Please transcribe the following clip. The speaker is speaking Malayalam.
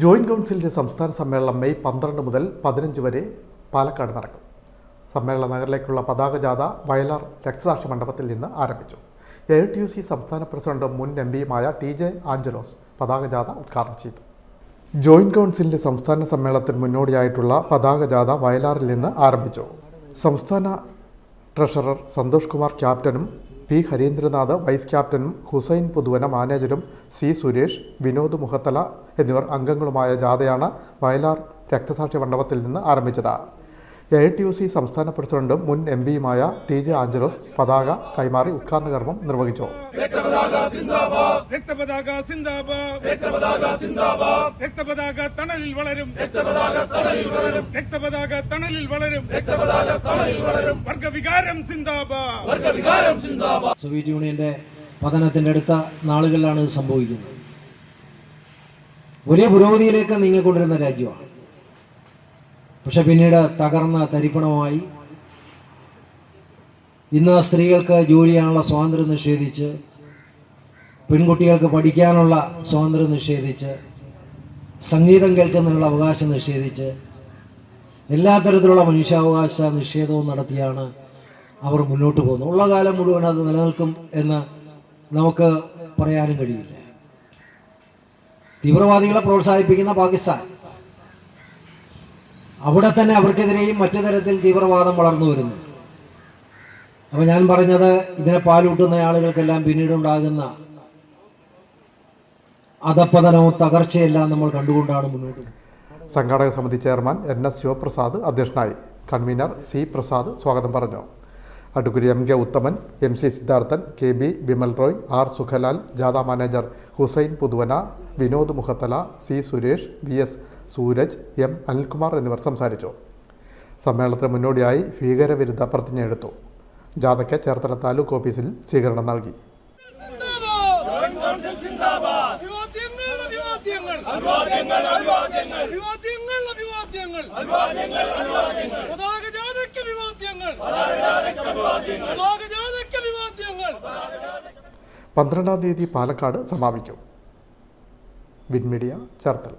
ജോയിന്റ് കൗൺസിലിന്റെ സംസ്ഥാന സമ്മേളനം മെയ് പന്ത്രണ്ട് മുതൽ പതിനഞ്ച് വരെ പാലക്കാട് നടക്കും. സമ്മേളന നഗറിലേക്കുള്ള പതാക ജാഥ വയലാർ രക്തസാക്ഷി മണ്ഡപത്തിൽ നിന്ന് ആരംഭിച്ചു. എ ടി യു സി സംസ്ഥാന പ്രസിഡന്റും മുൻ എം പിയുമായ ടി ജെ ആഞ്ചലോസ് പതാക ജാഥ ഉദ്ഘാടനം ചെയ്തു. ജോയിന്റ് കൗൺസിലിന്റെ സംസ്ഥാന സമ്മേളനത്തിന് മുന്നോടിയായിട്ടുള്ള പതാക ജാഥ വയലാറിൽ നിന്ന് ആരംഭിച്ചു. സംസ്ഥാന ട്രഷറർ സന്തോഷ് കുമാർ ക്യാപ്റ്റനും പി ഹരീന്ദ്രനാഥ് വൈസ് ക്യാപ്റ്റനും ഹുസൈൻ പുതുവന മാനേജരും സി സുരേഷ് വിനോദ് മുഹത്തല എന്നിവർ അംഗങ്ങളുമായ ജാഥയാണ് വയലാർ രക്തസാക്ഷി മണ്ഡപത്തിൽ നിന്ന് ആരംഭിച്ചത്. എ ടി യു സി സംസ്ഥാന പ്രസിഡന്റും മുൻ എം പിയുമായ ടി ജെ ആഞ്ചലോസ് പതാക കൈമാറി ഉദ്ഘാടന കർമ്മം നിർവഹിച്ചു. രക്തപതാക സിന്ദാബാദ്. രക്തപതാക സിന്ദാബാദ്. രക്തപതാക തണലിൽ വളരും. രക്തപതാക തണലിൽ വളരും. രക്തപതാക തണലിൽ വളരും. രക്തപതാക തണലിൽ വളരും. വർഗവികാരം സിന്ദാബാദ്. വർഗവികാരം സിന്ദാബാദ്. സോവിയറ്റ് യൂണിയന്റെ പതനത്തിന്റെ അടുത്ത നാളുകളിലാണ് ഇത് സംഭവിക്കുന്നത്. വലിയ പുരോഗതിയിലേക്ക് നീങ്ങിക്കൊണ്ടിരുന്ന രാജ്യമാണ്. പക്ഷെ പിന്നീട് തകർന്ന തരിപ്പണമായി ഇന്ന് സ്ത്രീകൾക്ക് ജോലി സ്വാതന്ത്ര്യം നിഷേധിച്ച് പെൺകുട്ടികൾക്ക് പഠിക്കാനുള്ള സ്വാതന്ത്ര്യം നിഷേധിച്ച് സംഗീതം കേൾക്കുന്നതിനുള്ള അവകാശം നിഷേധിച്ച് എല്ലാ തരത്തിലുള്ള മനുഷ്യാവകാശ നിഷേധവും നടത്തിയാണ് അവർ മുന്നോട്ട് പോകുന്നത്. ഉള്ള കാലം മുഴുവൻ അത് നിലനിൽക്കും എന്ന് നമുക്ക് പറയാനും കഴിയില്ല. തീവ്രവാദികളെ പ്രോത്സാഹിപ്പിക്കുന്ന പാകിസ്ഥാൻ. അവിടെ തന്നെ അവർക്കെതിരെയും മറ്റു തരത്തിൽ തീവ്രവാദം വളർന്നു വരുന്നു. അപ്പോൾ ഞാൻ പറഞ്ഞത് ഇതിനെ പാലൂട്ടുന്ന ആളുകൾക്കെല്ലാം പിന്നീടുണ്ടാകുന്ന അധപ്പതനവും തകർച്ചയെല്ലാം നമ്മൾ കണ്ടുകൊണ്ടാണ് മുന്നോട്ട് സംഘാടക സമിതി ചെയർമാൻ എൻ എസ് ശിവപ്രസാദ് അധ്യക്ഷനായി. കൺവീനർ സി പ്രസാദ് സ്വാഗതം പറഞ്ഞു. Advocate M K Uthaman M C Siddharthan K B Vimal Roy R Sukhlal ജാഥ manager Hussain Puthuvana Vinod Mukhathala C Suresh V S Sooraj M Anilkumar എന്നിവർ സംസാരിച്ചു. സമ്മേളനത്തിന് മുന്നോടിയായി ഭീകരവിരുദ്ധ പ്രതിജ്ഞയെടുത്തു ജാഥയ്ക്ക് ചേർത്തല താലൂക്ക് ഓഫീസിൽ സ്വീകരണം നൽകി. അഭിവാദ്യങ്ങൾ അഭിവാദ്യങ്ങൾ അഭിവാദ്യങ്ങൾ അഭിവാദ്യങ്ങൾ അഭിവാദ്യങ്ങൾ അഭിവാദ്യങ്ങൾ അഭിവാദ്യങ്ങൾ പതാക ജാഥയ്ക്ക് അഭിവാദ്യങ്ങൾ പതാക ജാഥയ്ക്ക് അഭിവാദ്യങ്ങൾ പതാക ജാഥയ്ക്ക് അഭിവാദ്യങ്ങൾ പന്ത്രണ്ടാം തീയതി പാലക്കാട് സമാപിക്കും. വിൻമീഡിയ ചേർത്തല.